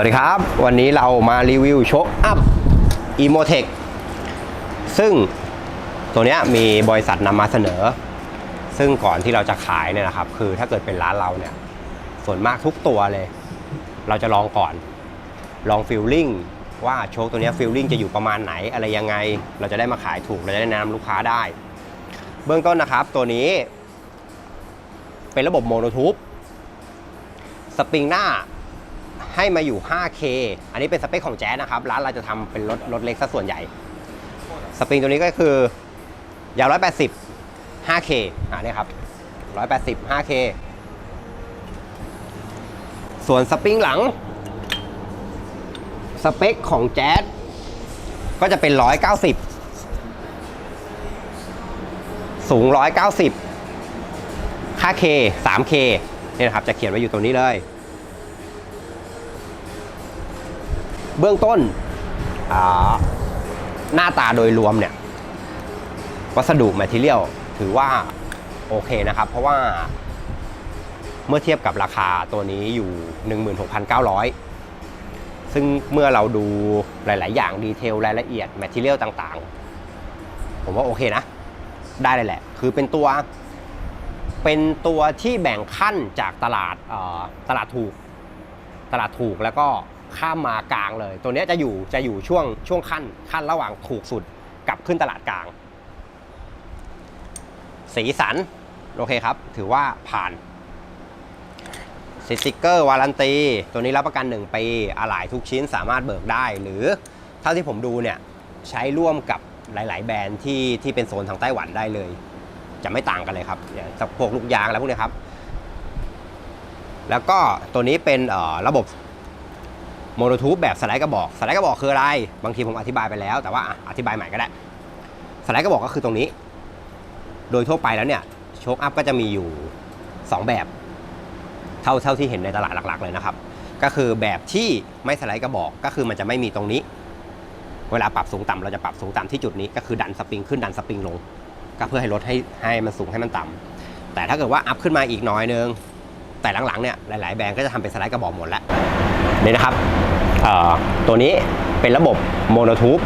วัสดีครับ วันนี้เรามารีวิวโชคอัพ e m o t e c ซึ่งตัวนี้มีบริษัทนำมาเสนอ ซึ่งก่อนที่เราจะขายเนี่ยนะครับ คือถ้าเกิดเป็นร้านเราเนี่ย ส่วนมากทุกตัวเลย เราจะลองก่อน ลองฟิลลิ่งว่าโชคตัวนี้ฟิลลิ่งจะอยู่ประมาณไหนอะไรยังไง เราจะได้มาขายถูก เราจะได้แนะนำลูกค้าได้ เบื้องต้นนะครับตัวนี้ เป็นระบบโมโนทูปสปริงหน้า ให้มาอยู่ 5K อันนี้เป็นสเปคของแจ๊สนะครับ ร้านเราจะทำเป็นรถรถเล็กซะส่วนใหญ่ สปริงตัวนี้ก็คือยาว 180 5K อ่านี่ครับ 180 5K ส่วนสปริงหลัง สเปคของแจ๊สก็จะเป็น 190 สูง 190 5K 3K นี่นะครับ จะเขียนไว้อยู่ตรงนี้เลย เบื้องต้นหน้าตาโดยรวมเนี่ย วัสดุแมทเทียลถือว่าโอเคนะครับ เพราะว่าเมื่อเทียบกับราคาตัวนี้อยู่ 16,900 ซึ่งเมื่อเราดูหลาย ๆ อย่างดีเทลรายละเอียดแมทเทียลต่าง ๆ ผมว่าโอเคนะ ได้เลยแหละ คือเป็นตัว เป็นตัวที่แบ่งขั้นจากตลาดตลาดถูก ตลาดถูกแล้วก็ ข้ามมากลางเลย ตัวนี้จะอยู่จะอยู่ช่วงช่วงขั้นขั้นระหว่างถูกสุดกับขึ้นตลาดกลาง สีสัน โอเคครับ ถือว่าผ่านสติกเกอร์วารันตี ตัวนี้รับประกัน 1 ปีอะไหล่ทุกชิ้นสามารถเบิกได้ หรือเท่าที่ผมดูเนี่ย ใช้ร่วมกับหลาย ๆ แบรนด์ที่ที่เป็นโซนทางไต้หวันได้เลย จะไม่ต่างกันเลยครับพวกลูกยางอะไรพวกนี้ครับ แล้วก็ตัวนี้เป็นระบบ โมโนทูบแบบสไลด์กระบอก สไลด์กระบอกคืออะไร บางทีผมอธิบายไปแล้ว แต่ว่าอธิบายใหม่ก็ได้ สไลด์กระบอกก็คือตรงนี้ โดยทั่วไปแล้วเนี่ยโชคอัพก็จะมีอยู่ 2 แบบ เท่าเท่าที่เห็นในตลาดหลักๆ เลยนะครับ ก็คือแบบที่ไม่สไลด์กระบอกก็คือมันจะไม่มีตรงนี้ เวลาปรับสูงต่ำเราจะปรับสูงต่ำที่จุดนี้ก็คือดันสปริงขึ้นดันสปริงลง ก็เพื่อให้ลดให้ให้มันสูงให้มันต่ำแต่ถ้าเกิดว่าอัพขึ้นมาอีกน้อยนึงแต่หลังๆเนี่ยหลายๆแบรนด์ก็จะทำเป็นสไลด์กระบอกหมดแล้วนี่นะครับ ตัวนี้เป็นระบบโมโนทูบ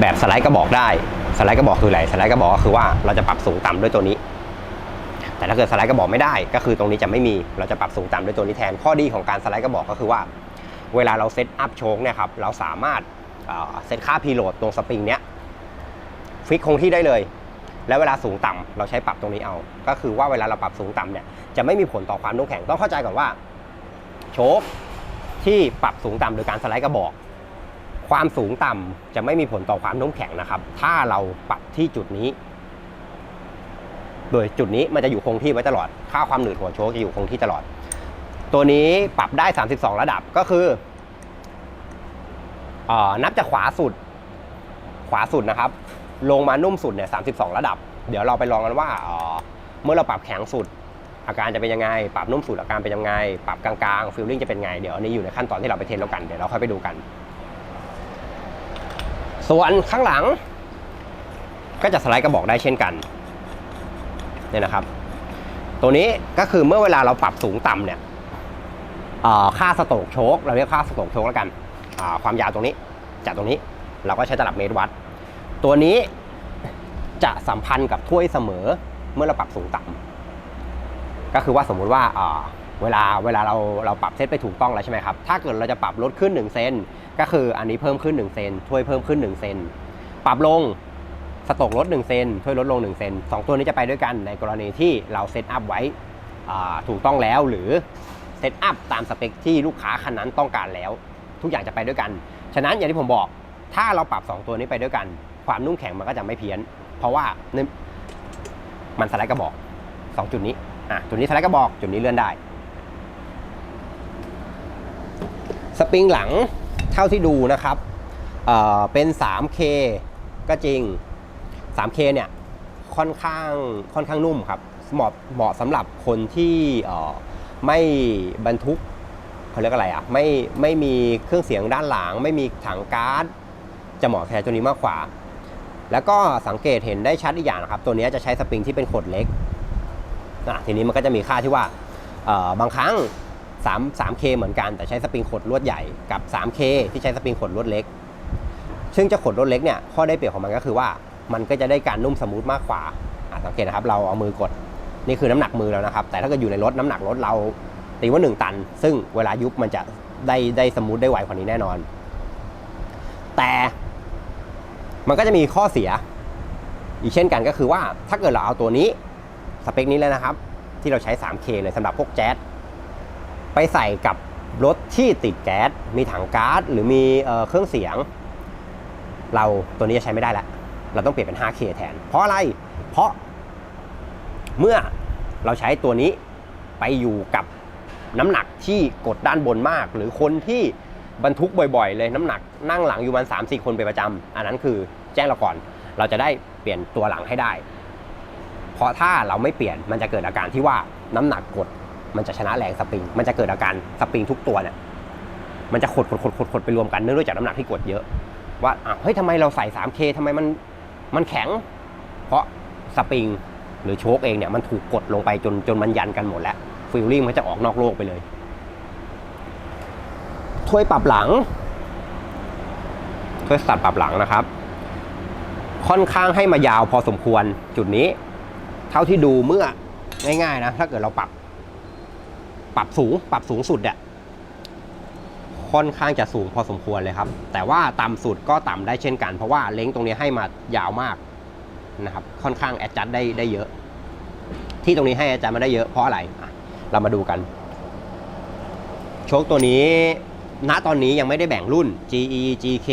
แบบสไลด์กระบอกได้สไลด์กระบอกคืออะไรสไลด์กระบอกก็คือว่าเราจะปรับสูงต่ำด้วยตัวนี้ แต่ถ้าเกิดสไลด์กระบอกไม่ได้ ก็คือตรงนี้จะไม่มีเราจะปรับสูงต่ำด้วยตัวนี้แทนข้อดีของการสไลด์กระบอกก็คือว่า เวลาเราเซตอัพโชคเนี่ยครับเราสามารถเซตค่าพีโหลดตรงสปริงเนี้ยฟิกคงที่ได้เลย แล้วเวลาสูงต่ำเราใช้ปรับตรงนี้เอา ก็คือว่าเวลาเราปรับสูงต่ำเนี่ยจะไม่มีผลต่อความนุ่มแข็งต้องเข้าใจก่อนว่า โชค ที่ปรับสูงต่ำโดยการสไลด์กระบอก ความสูงต่ำจะไม่มีผลต่อความนุ่มแข็งนะครับ ถ้าเราปรับที่จุดนี้ โดยจุดนี้มันจะอยู่คงที่ไว้ตลอด ค่าความหนืดหัวโชคจะอยู่คงที่ตลอด ตัวนี้ปรับได้ 32 ระดับก็คืออนับจากขวาสุด ขวาสุดนะครับ ลงมานุ่มสุดเนี่ย32 ระดับ เดี๋ยวเราไปลองกันว่าเมื่อเราปรับแข็งสุด อาการจะเป็นยังไง ปรับนุ่มสุดอาการเป็นยังไง ปรับกลางๆฟิลลิ่งจะเป็นไง เดี๋ยวอันนี้อยู่ในขั้นตอนที่เราไปเทสแล้วกัน เดี๋ยวเราค่อยไปดูกัน ส่วนข้างหลัง ก็จะสไลด์กระบอกได้เช่นกันเนี่ยนะครับ ตัวนี้ก็คือเมื่อเวลาเราปรับสูงต่ำเนี่ยค่าสโตกโชคเราเรียกค่าสโตกโชคแล้วกัน ความยาวตรงนี้จากตรงนี้เราก็ใช้ตลับเมตรวัด ตัวนี้จะสัมพันธ์กับถ้วยเสมอเมื่อเราปรับสูงต่ำ ก็คือว่าสมมุติว่าเวลาเวลาเราเราปรับเซตไปถูกต้องแล้วใช่ไหมครับถ้าเกิดเราจะปรับลดขึ้น1เซนก็คืออันนี้เพิ่มขึ้น1เซนถ้วยเพิ่มขึ้น1เซนปรับลงสโตรกลด1เซนถ้วยลดลง1เซนสองตัวนี้จะไปด้วยกันในกรณีที่เราเซตอัพไว้ถูกต้องแล้วหรือเซตอัพตามสเปคที่ลูกค้าคันนั้นต้องการแล้ว ทุกอย่างจะไปด้วยกัน ฉะนั้นอย่างที่ผมบอกถ้าเราปรับ 2 ตัวนี้ไปด้วยกัน ความนุ่มแข็งมันก็จะไม่เพี้ยน เพราะว่ามันสไลด์กระบอก 2 จุดนี้ อะจุดนี้สไลด์กระบอกจุดนี้เลื่อนได้ สปริงหลังเท่าที่ดูนะครับเอ่อเป็น 3K ก็จริง 3K เนี่ยค่อนข้างค่อนข้างนุ่มครับเหมาะเหมาะสำหรับคนที่เอ่อไม่บรรทุกเขาเรียกอะไรอะไม่ไม่มีเครื่องเสียงด้านหลัง ไม่มีถังก๊าซจะเหมาะแค่ตัวนี้มากกว่า แล้วก็สังเกตเห็นได้ชัดอีกอย่างนะครับ ตัวนี้จะใช้สปริงที่เป็นขดเล็ก อะทีนี้มันก็จะมีค่าที่ว่าบางครั้ง 3 3K เหมือนกันแต่ใช้สปริงขดลวดใหญ่กับ 3K ที่ใช้สปริงขดลวดเล็ก ซึ่งจะขดลวดเล็กเนี่ยข้อได้เปรียบของมันก็คือว่า มันก็จะได้การนุ่มสมูทมากกว่าสังเกตนะครับเราเอามือกดนี่คือน้ำหนักมือแล้วนะครับ แต่ถ้าเกิดอยู่ในรถน้ำหนักรถเราตีว่า 1 ตัน ซึ่งเวลายุบมันจะได้ได้สมูทได้ไวกว่านี้แน่นอน แต่มันก็จะมีข้อเสีย อีกเช่นกันก็คือว่าถ้าเกิดเราเอาตัวนี้ สเปคนี้เลยนะครับ ที่เราใช้ 3K เลยสำหรับพวกแจ๊สไปใส่กับรถที่ติดแก๊ส มีถังก๊าซหรือมีเออเครื่องเสียง เราตัวนี้จะใช้ไม่ได้แล้ว เราต้องเปลี่ยนเป็น 5K แทน เพราะอะไร เพราะเมื่อเราใช้ตัวนี้ไปอยู่กับน้ำหนักที่กดด้านบนมาก หรือคนที่บรรทุกบ่อยๆ เลยน้ำหนักนั่งหลังอยู่มัน3 4 คนเป็นประจำอันนั้นคือแจ้งเราก่อน เราจะได้เปลี่ยนตัวหลังให้ได้ เพราะถ้าเราไม่เปลี่ยนมันจะเกิดอาการที่ว่าน้ำหนักกด มันจะชนะแรงสปริง มันจะเกิดอาการสปริงทุกตัวเนี่ยมันจะขดขดขดขดขดไปรวมกันเนื่องจากน้ำหนักที่กดเยอะ ว่าอะเฮ้ยทำไมเราใส่ 3K ทำไมมันมันแข็ง เพราะสปริงหรือโชคเองเนี่ยมันถูกกดลงไปจนจนมันยันกันหมดแล้วฟิลลิ่งมันจะออกนอกโลกไปเลยถ้วยปรับหลังถ้วยสัตว์ปรับหลังนะครับ ค่อนข้างให้มายาวพอสมควรจุดนี้ เท่าที่ดูเมื่อง่ายๆนะ ถ้าเกิดเราปรับ ปรับสูง ปรับสูงสุดเนี่ยค่อนข้างจะสูงพอสมควรเลยครับ แต่ว่าต่ำสุดก็ต่ำได้เช่นกัน เพราะว่าเล้งตรงนี้ให้มายาวมากนะครับ ค่อนข้างแอดจัดได้ได้เยอะ ที่ตรงนี้ให้แอดจัดมาได้เยอะเพราะอะไระเรามาดูกัน โชคตัวนี้ ณตอนนี้ยังไม่ได้แบ่งรุ่น GE GK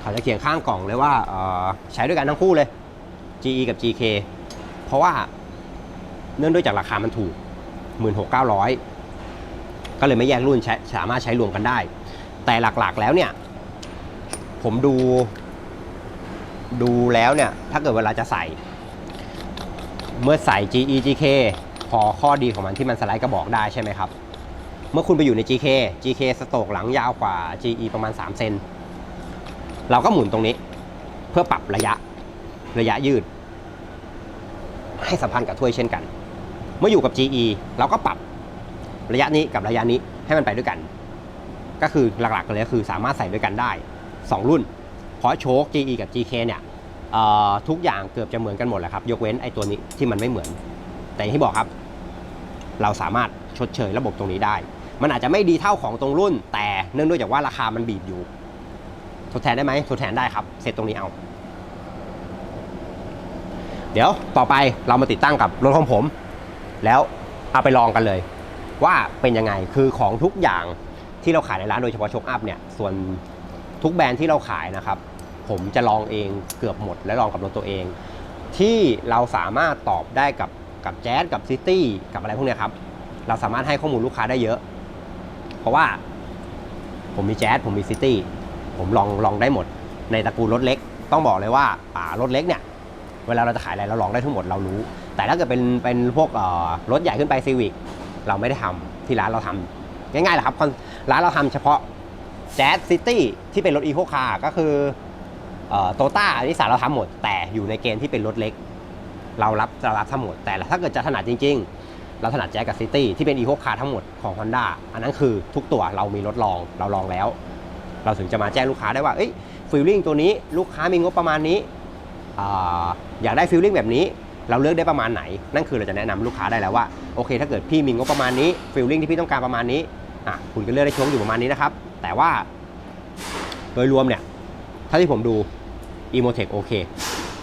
เขาจะเขียนข้างกล่องเลยว่าใช้ด้วยกันทั้งคู่เลย GE กับ GK เพราะว่าเนื่องด้วยจากราคามันถูก 16,900 ก็เลยไม่แยกรุ่นใช้สามารถใช้รวมกันได้ แต่หลักๆแล้วเนี่ย ผมดู ดูแล้วเนี่ย ถ้าเกิดเวลาจะใส่ เมื่อใส่ GE GK พอข้อดีของมันที่มันสไลด์กระบอกได้ใช่ไหมครับ เมื่อคุณไปอยู่ใน GK GK สโตกหลังยาวกว่า GE ประมาณ 3 เซน เราก็หมุนตรงนี้ เพื่อปรับระยะ ระยะยืด ให้สัมพันธ์กับถ้วยเช่นกัน เมื่ออยู่กับ GE เราก็ปรับระยะนี้กับระยะนี้ให้มันไปด้วยกัน ก็คือหลักๆเลยก็คือสามารถใส่ด้วยกันได้ 2 รุ่น เพราะโชค GE กับ GK เนี่ยทุกอย่างเกือบจะเหมือนกันหมดแหละครับ ยกเว้นไอ้ตัวนี้ที่มันไม่เหมือน แต่อย่างที่บอกครับ เราสามารถชดเชยระบบตรงนี้ได้ มันอาจจะไม่ดีเท่าของตรงรุ่น แต่เนื่องด้วยจากว่าราคามันบีบอยู่ทดแทนได้ไหมทดแทนได้ครับเสร็จตรงนี้เอา เดี๋ยวต่อไปเรามาติดตั้งกับรถของผม แล้วเอาไปลองกันเลย ว่าเป็นยังไงคือของทุกอย่างที่เราขายในร้านโดยเฉพาะชกอัพเนี่ยส่วนทุกแบรนด์ที่เราขายนะครับ ผมจะลองเองเกือบหมดและลองกับรถตัวเอง ที่เราสามารถตอบได้กับกับแจ๊สกับซิตี้กับอะไรพวกเนี้ยครับ เราสามารถให้ข้อมูลลูกค้าได้เยอะ เพราะว่าผมมีแจ๊สผมมีซิตี้ผมลองลองได้หมด ในตระกูลรถเล็ก ต้องบอกเลยว่าอ่ารถเล็กเนี่ย เวลาเราจะขายอะไรเราลองได้ทั้งหมดเรารู้ แต่ถ้าเกิดเป็นเป็นพวกรถใหญ่ขึ้นไปซีวิกเราไม่ได้ทำที่ร้านเราทำง่ายๆแหละครับร้านเราทำเฉพาะแจ๊สซิตี้ที่เป็นรถอีโคคาร์ก็คือโตต้านิสสันเราทำหมด แต่อยู่ในเกณฑ์ที่เป็นรถเล็ก เรารับเรารับทั้งหมด แต่ถ้าเกิดจะถนัดจริง ๆ เราถนัดแจ๊สกับซิตี้ที่เป็นอีโคคาร์ทั้งหมดของ Honda อันนั้นคือทุกตัวเรามีรถลองเราลองแล้ว เราถึงจะมาแจ้งลูกค้าได้ว่าฟิลลิ่งตัวนี้ลูกค้ามีงบประมาณนี้ อยากได้ฟิลลิ่งแบบนี้ เราเลือกได้ประมาณไหน นั่นคือเราจะแนะนำลูกค้าได้แล้วว่าโอเค ถ้าเกิดพี่มีงบประมาณนี้ฟิลลิ่งที่พี่ต้องการประมาณนี้อะคุณก็เลือกได้ช่วงอยู่ประมาณนี้นะครับ แต่ว่า โดยรวมเนี่ยเท่าที่ผมดู e m o t e c โอเค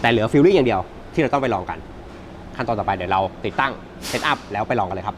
แต่เหลือฟิลลิ่งอย่างเดียวที่เราต้องไปลองกัน ขั้นตอนต่อไปเดี๋ยวเราติดตั้งเซตอัพแล้วไปลองกันเลยครับ